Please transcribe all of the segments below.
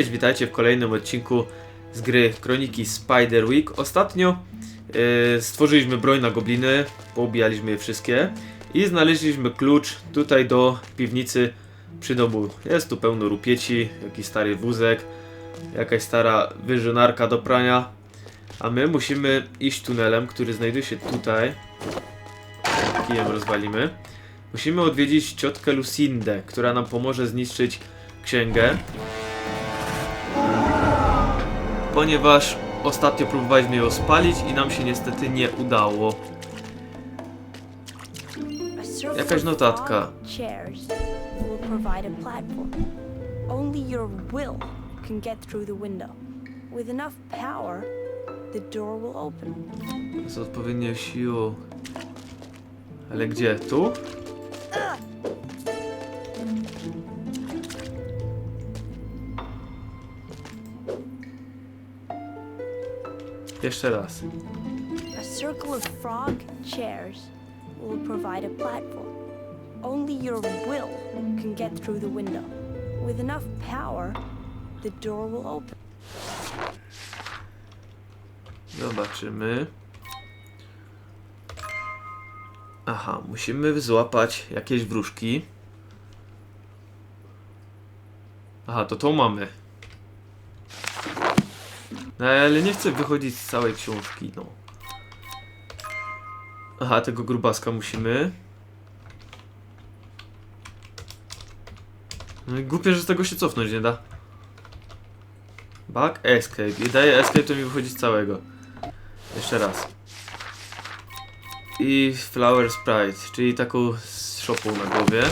Cześć, witajcie w kolejnym odcinku z gry Kroniki Spider Week. Ostatnio e, stworzyliśmy broń na gobliny, poubijaliśmy je wszystkie i znaleźliśmy klucz tutaj do piwnicy przy domu. Jest tu pełno rupieci, jakiś stary wózek, jakaś stara wyżynarka do prania, a my musimy iść tunelem, który znajduje się tutaj. Kijem rozwalimy. Musimy odwiedzić ciotkę Lucindę, która nam pomoże zniszczyć księgę ponieważ ostatnio próbowaliśmy ją spalić i nam się niestety nie udało. Jakaś notatka. Only your will can get through the window. With enough power, the door will open. Z odpowiednią siłą. Ale gdzie? Tu? Jeszcze raz. A circle of frog chairs will provide a platform. Only your will can get through the window. With enough power, the door will open. Zobaczymy. Aha, musimy złapać jakieś wróżki. Aha, to to mamy. No ale nie chcę wychodzić z całej książki, no. Aha, tego grubaska musimy. No i głupie, że z tego się cofnąć nie da. Back, escape. I daje escape, to mi wychodzi z całego. Jeszcze raz. I Flower Sprite, czyli taką z szopą na głowie.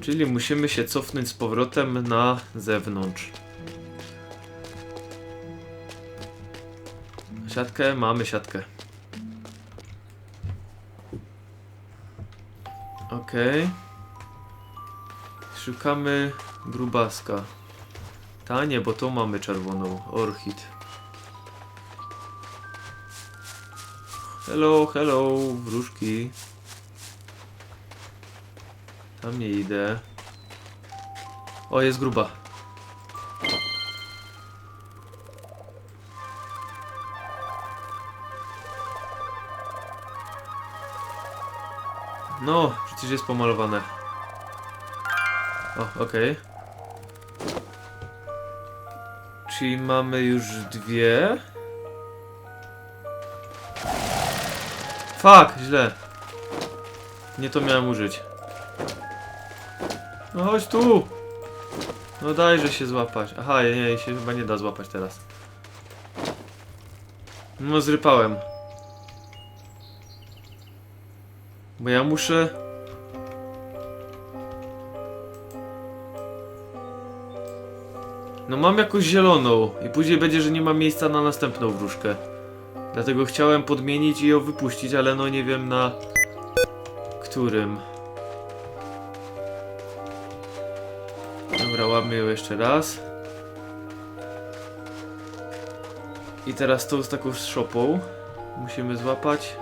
Czyli musimy się cofnąć z powrotem na zewnątrz. Siatkę? Mamy siatkę. Okej. Szukamy grubaska. Tanie, bo to mamy czerwoną. Orchid. Hello, hello, wróżki. Tam nie idę. O, jest gruba. No, przecież jest pomalowane. O, okej. Czyli mamy już dwie. Fuck, źle. Nie to miałem użyć. No chodź tu! No dajże się złapać. Aha, nie, nie, się chyba nie da złapać teraz. No zrypałem. Bo ja muszę... No mam jakąś zieloną i później będzie, że nie ma miejsca na następną wróżkę. Dlatego chciałem podmienić i ją wypuścić, ale no nie wiem na którym. Dobra, łapmy ją jeszcze raz. I teraz tą z taką szopą musimy złapać.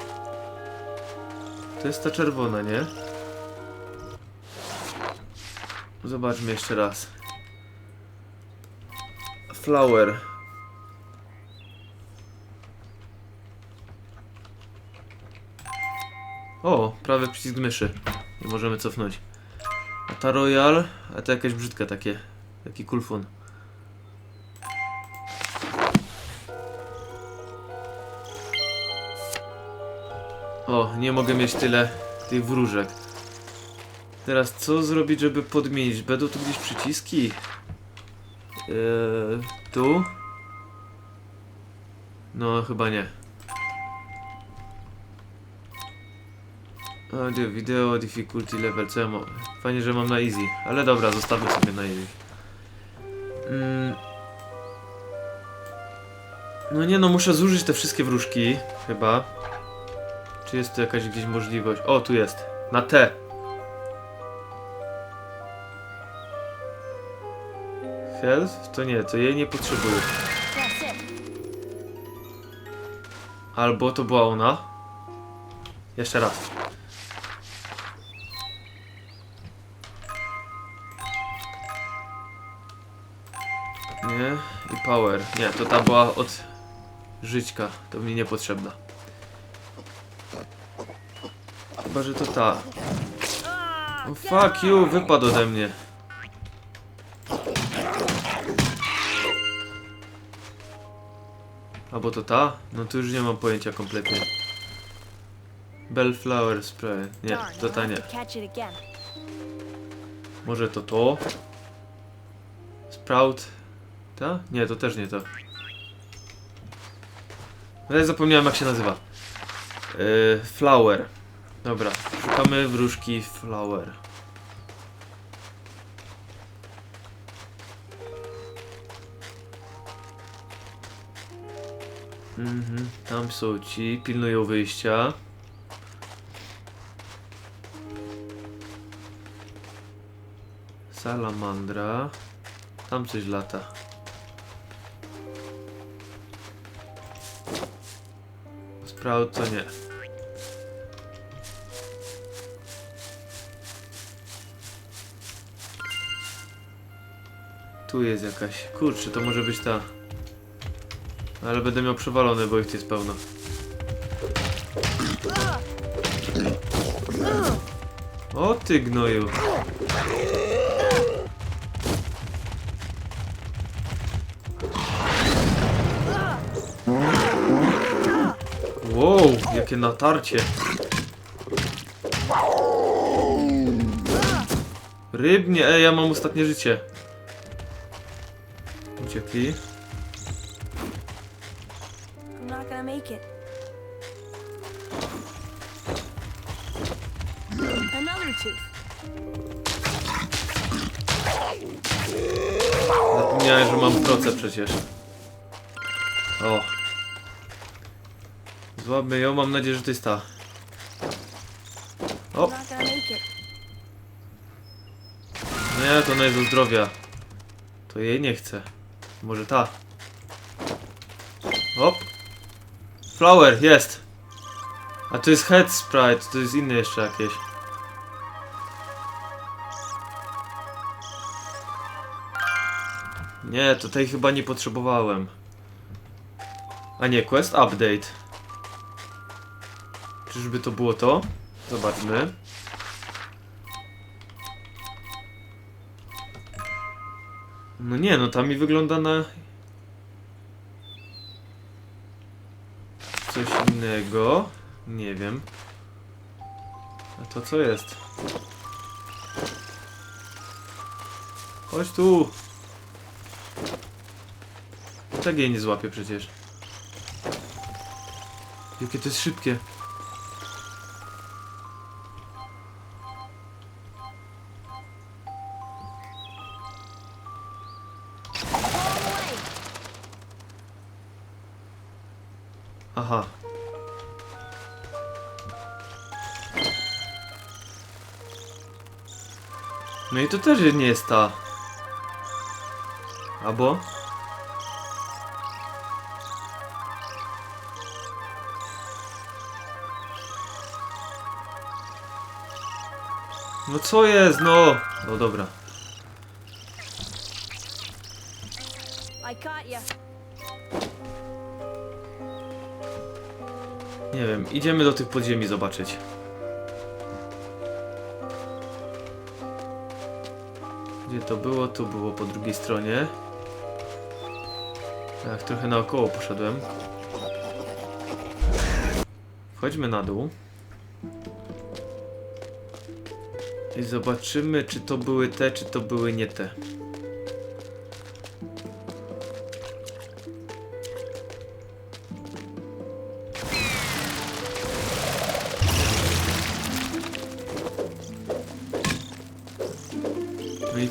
To jest ta czerwona, nie? Zobaczmy jeszcze raz. Flower. O, prawy przycisk myszy. Nie możemy cofnąć. A ta Royal, a to jakieś brzydkie takie. Taki kulfon. O, nie mogę mieć tyle tych wróżek. Teraz co zrobić, żeby podmienić? Będą tu gdzieś przyciski? Eee, tu? No, chyba nie. Audio, video, difficulty level, co ja mam? Fajnie, że mam na easy, ale dobra, zostawmy sobie na easy. Mm. No nie no, muszę zużyć te wszystkie wróżki, chyba. Czy jest tu jakaś gdzieś możliwość? O, tu jest. Na T. Health? To nie, to jej nie potrzebuję. Albo to była ona. Jeszcze raz. Nie. I power. Nie, to ta była od żyćka. To mi niepotrzebna. Chyba, że to ta. Oh, fuck you, wypadł ode mnie. Albo to ta? No to już nie mam pojęcia kompletnie. Bellflower spray. Nie, to ta nie. Może to to? Sprout? Ta? Nie, to też nie to. Ale zapomniałem jak się nazywa. Yy, flower. Dobra, szukamy wróżki flower. Mhm, tam są ci, pilnują wyjścia. Salamandra. Tam coś lata. Sprout to nie. Tu jest jakaś. Kurczę, to może być ta. Ale będę miał przewalone, bo ich jest pełno. O ty gnoju. Wow, jakie natarcie. Rybnie, ej, ja mam ostatnie życie. Uciekli. I'm not gonna make it. Another tooth. Zapomniałem, że mam proce przecież. O. Złapmy ją, mam nadzieję, że to jest ta. O, I'm not gonna make it. nie, to ona jest do zdrowia. To jej nie chcę. Może ta. Hop. Flower, jest. A to jest head sprite, to jest inne jeszcze jakieś. Nie, to tej chyba nie potrzebowałem. A nie, quest update. Czyżby to było to? Zobaczmy. No nie, no tam mi wygląda na... Coś innego. Nie wiem. A to co jest? Chodź tu! Tak jej nie złapię przecież. Jakie to jest szybkie. Aha. No i to też nie jest ta. Albo? No co jest, no? No dobra. I caught ya. Nie wiem, idziemy do tych podziemi zobaczyć. Gdzie to było? Tu było po drugiej stronie. Tak, trochę naokoło poszedłem. Chodźmy na dół. I zobaczymy, czy to były te, czy to były nie te.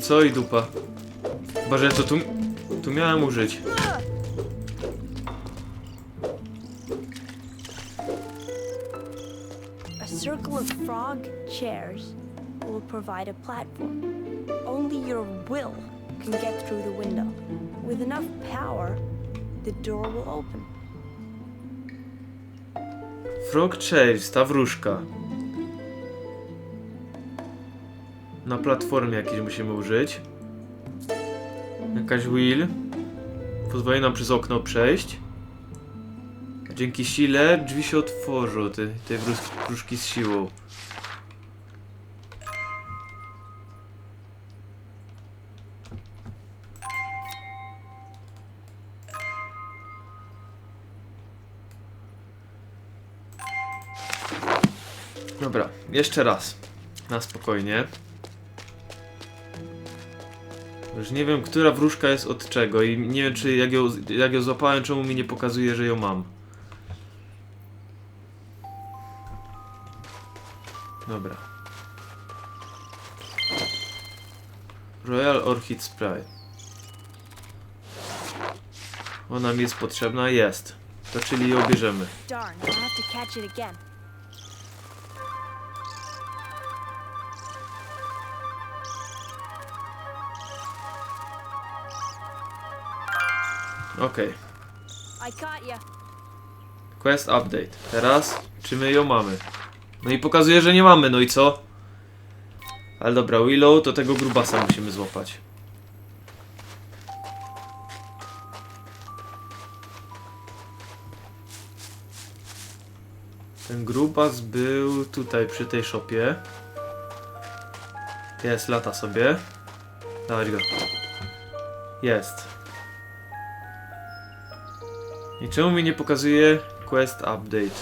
Co i dupa? Chyba, że to tu, tu miałem użyć. A circle of frog chairs will provide a platform. Only your will can get through the window. With enough power, the door will open. Frog Chase, ta wróżka. Na platformie jakiejś musimy użyć. Jakaś wheel. pozwoli nam przez okno przejść. Dzięki sile drzwi się otworzą, te, te wróżki z siłą. Dobra, jeszcze raz. Na spokojnie. Już nie wiem, która wróżka jest od czego i nie wiem, czy jak ją, jak ją złapałem, czemu mi nie pokazuje, że ją mam. Dobra. Royal Orchid Spray. Ona mi jest potrzebna? Jest. To czyli ją bierzemy. Darn, have to catch it again. Okej. Ya. Quest update. Teraz, czy my ją mamy? No i pokazuje, że nie mamy, no i co? Ale dobra, Willow, to tego grubasa musimy złapać. Ten grubas był tutaj przy tej szopie. Jest, lata sobie. Dawać go. Jest. I czemu mi nie pokazuje quest update?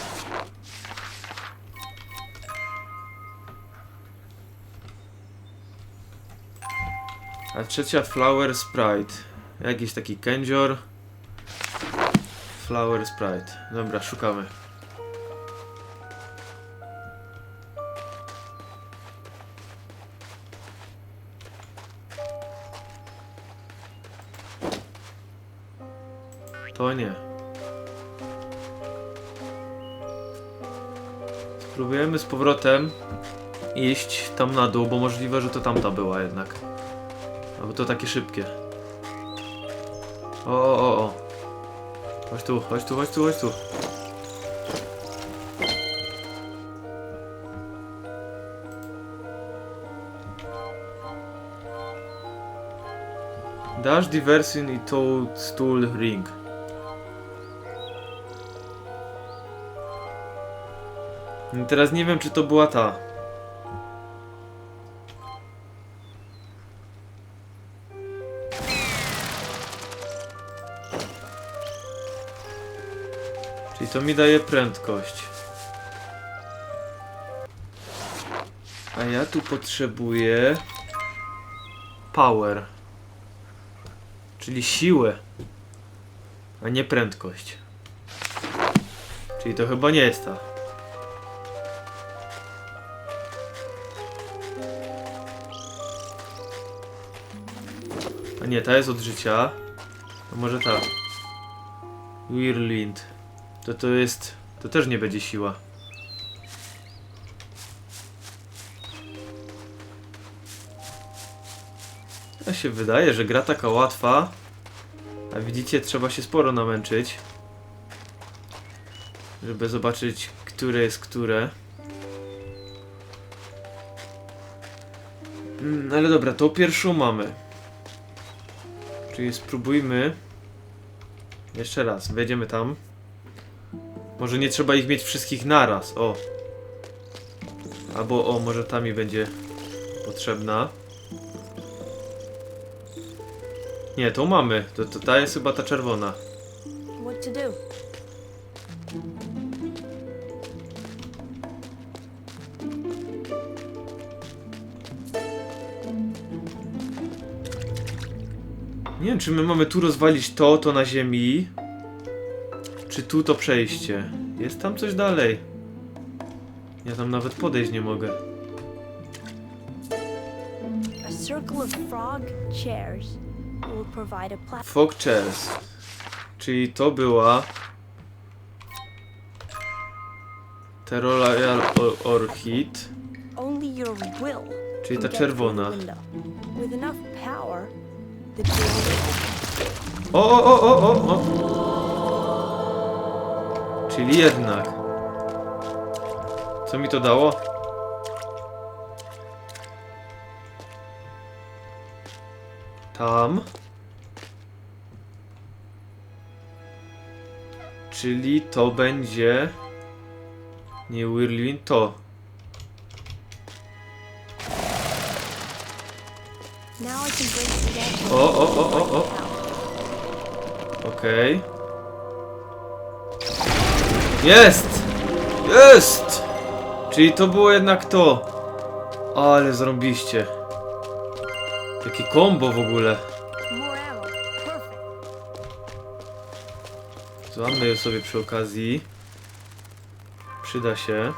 A trzecia Flower Sprite. Jakiś taki kędzior. Flower Sprite. Dobra, szukamy. To nie. Spróbujemy z powrotem iść tam na dół, bo możliwe, że to tamta była jednak. Albo to takie szybkie. O, o, o. Chodź tu, chodź tu, chodź tu, chodź tu. Dash Diversion i Toadstool Ring. Teraz nie wiem, czy to była ta. Czyli to mi daje prędkość. A ja tu potrzebuję power. Czyli siłę, a nie prędkość. Czyli to chyba nie jest ta. A nie, ta jest od życia. To może ta. Whirlwind. To to jest... To też nie będzie siła. Ja się wydaje, że gra taka łatwa. A widzicie, trzeba się sporo namęczyć. Żeby zobaczyć, które jest które. Mm, ale dobra, to pierwszą mamy. Czyli spróbujmy. Jeszcze raz, wejdziemy tam. Może nie trzeba ich mieć wszystkich naraz, o. Albo o, może ta mi będzie potrzebna. Nie, to mamy. To, to ta jest chyba ta czerwona. What to do? Nie wiem, czy my mamy tu rozwalić to, to na ziemi. Czy tu to przejście? Jest tam coś dalej. Ja tam nawet podejść nie mogę. Fog Chairs. Czyli to była... Or- Orchid. Czyli ta czerwona. With enough power, O, o, o, o, o, o! Czyli jednak. Co mi to dało? Tam. Czyli to będzie... Nie Wirlin, to. O, o, o, o, o. Okej. Jest! Jest! Czyli to było jednak to. Ale zrobiliście. Jakie kombo w ogóle. Złammy je sobie przy okazji. Przyda się.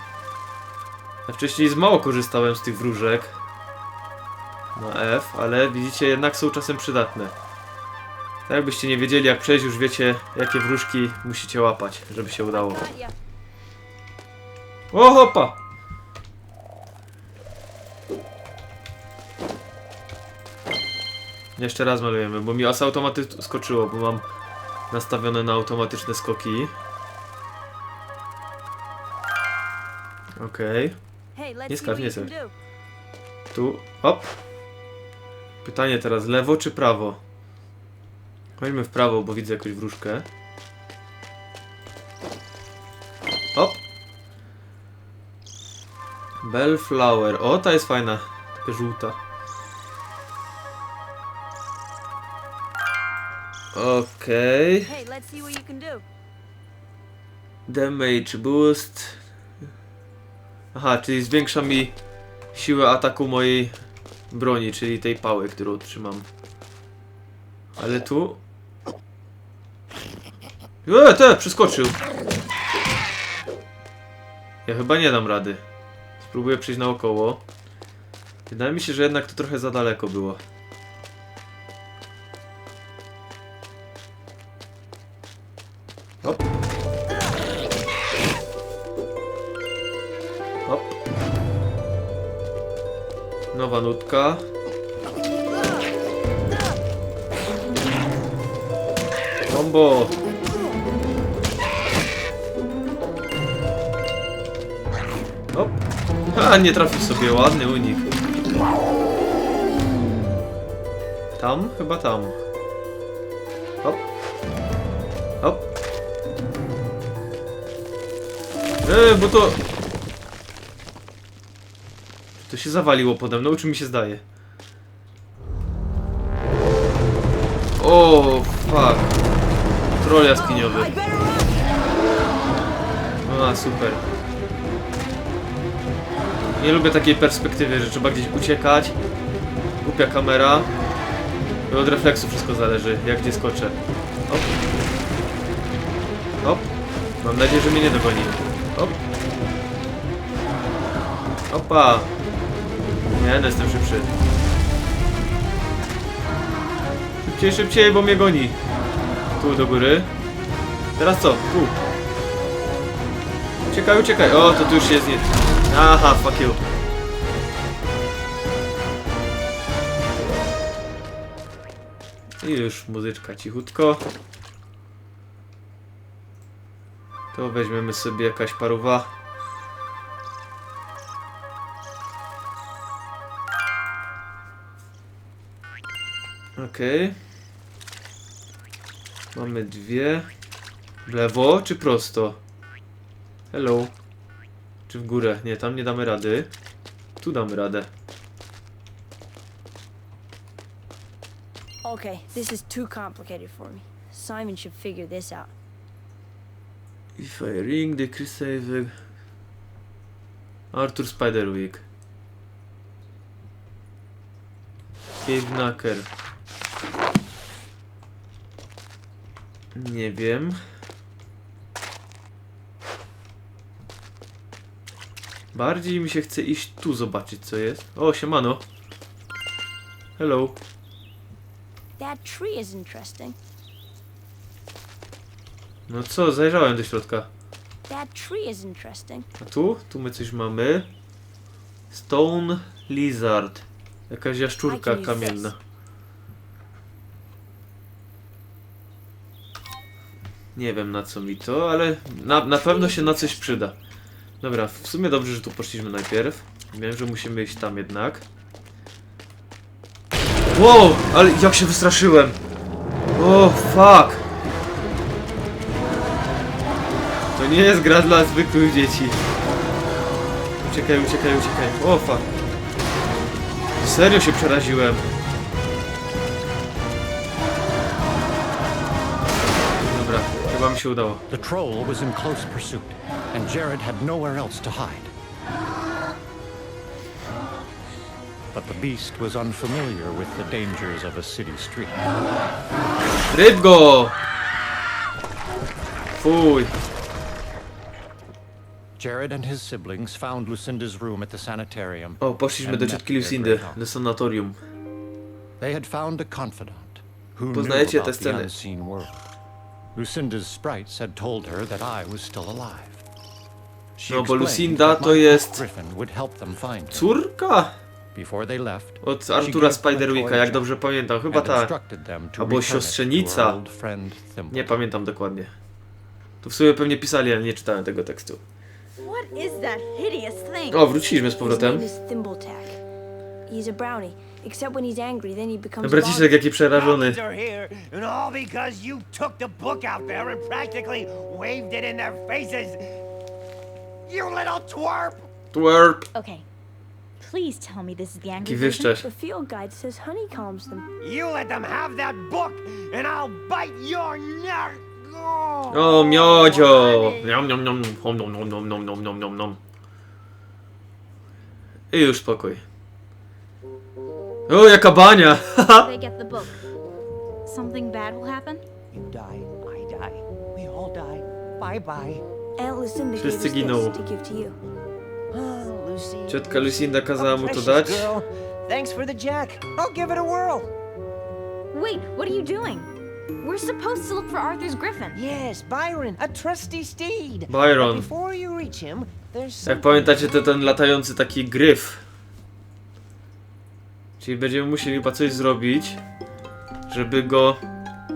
Ja wcześniej z mało korzystałem z tych wróżek. Na F, ale widzicie, jednak są czasem przydatne. Tak jakbyście nie wiedzieli jak przejść, już wiecie jakie wróżki musicie łapać, żeby się udało. O hopa! Jeszcze raz malujemy, bo mi z automaty skoczyło, bo mam nastawione na automatyczne skoki. Okej, let's Nie skacz, nie skacz. tu, hop. Pytanie teraz, lewo czy prawo? Chodźmy w prawo, bo widzę jakąś wróżkę. Hop. Bellflower. O, ta jest fajna. Taka żółta. Okej. Do. Damage boost. Aha, czyli zwiększa mi siłę ataku mojej broni, czyli tej pały, którą trzymam. Ale tu... E, te, przeskoczył. Ja chyba nie dam rady. Spróbuję przejść naokoło. Wydaje mi się, że jednak to trochę za daleko było. Nutka. Combo. Hop. A, nie trafił sobie, ładny unik. Tam? Chyba tam. Hop. Hop. Eee, bo to... To się zawaliło pode mną, czy mi się zdaje? O, fuck. Troll jaskiniowy. Run. A, super. Nie lubię takiej perspektywy, że trzeba gdzieś uciekać. Głupia kamera. I od refleksu wszystko zależy, jak gdzie skoczę. Hop. Hop. Mam nadzieję, że mnie nie dogoni. Hop. Opa. Nie, no jestem szybszy. Szybciej, szybciej, bo mnie goni. Tu do góry. Teraz co? Tu. Uciekaj, uciekaj. O, to tu już jest nie... Aha, fuck you. I już muzyczka cichutko. To weźmiemy sobie jakaś paruwa. Okej. Mamy dwie. W lewo czy prosto? Hello. Czy w górę? Nie, tam nie damy rady. Tu damy radę. Okay, this is too complicated for me. Simon should figure this out. If I ring the Crusader... Arthur Spiderwick. Cave Knacker. Nie wiem. Bardziej mi się chce iść tu zobaczyć co jest. O, siemano. Hello. That tree is interesting. No co, zajrzałem do środka. That tree is interesting. A tu? Tu my coś mamy. Stone Lizard. Jakaś jaszczurka can use kamienna. Nie wiem na co mi to, ale na, na pewno się na coś przyda. Dobra, w sumie dobrze, że tu poszliśmy najpierw. Wiem, że musimy iść tam jednak. Wow, ale jak się wystraszyłem. O, fuck. To nie jest gra dla zwykłych dzieci. Uciekaj, uciekaj, uciekaj. O fuck. Serio się przeraziłem. Udało. The troll was in close pursuit, and Jared had nowhere else to hide. But the beast was unfamiliar with the dangers of a city street. Ryb go! Fuj. Jared and his siblings found Lucinda's room at the sanitarium. O, poszliśmy do ciotki Lucindy, do sanatorium. They had found a confidant who knew Poznajecie te about Lucinda's sprites had told her that I was still alive. She no, bo Lucinda to jest córka od Artura Spiderwicka, jak dobrze pamiętam, chyba ta, albo siostrzenica, nie pamiętam dokładnie. Tu w sumie pewnie pisali, ale nie czytałem tego tekstu. O, wróciliśmy z powrotem. He's a brownie except when he's angry, then he becomes Braciszek jaki przerażony. Mountains are here, and all because you took the book out there and practically waved it in their faces. You little twerp! Twerp. Okay. Please tell me this is the angry version. The field guide says honey calms them. You let them have that book, and I'll bite your neck. O, miodzio! Niam, niam, hom, nom, nom, nom, nom, nom, nom, nom, nom. I już spokój. O, jaka bania! They get the book. Something bad will happen? You die, I die, we all die. Bye bye. Aunt Lucinda gave us Wszyscy this giną. to give to you. Oh, Lucy. Ciotka Lucinda kazała mu to Precious dać. girl. Thanks for the jack. I'll give it a whirl. Wait, what are you doing? We're supposed to look for Arthur's griffin. Yes, Byron, a trusty steed. Byron. Before you reach him, there's Jak pamiętacie, to ten latający taki gryf. Czyli będziemy musieli chyba coś zrobić, żeby go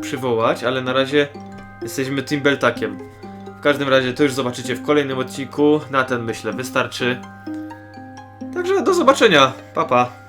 przywołać, ale na razie jesteśmy Timbeltakiem. W każdym razie to już zobaczycie w kolejnym odcinku. Na ten myślę wystarczy. Także do zobaczenia. Pa pa.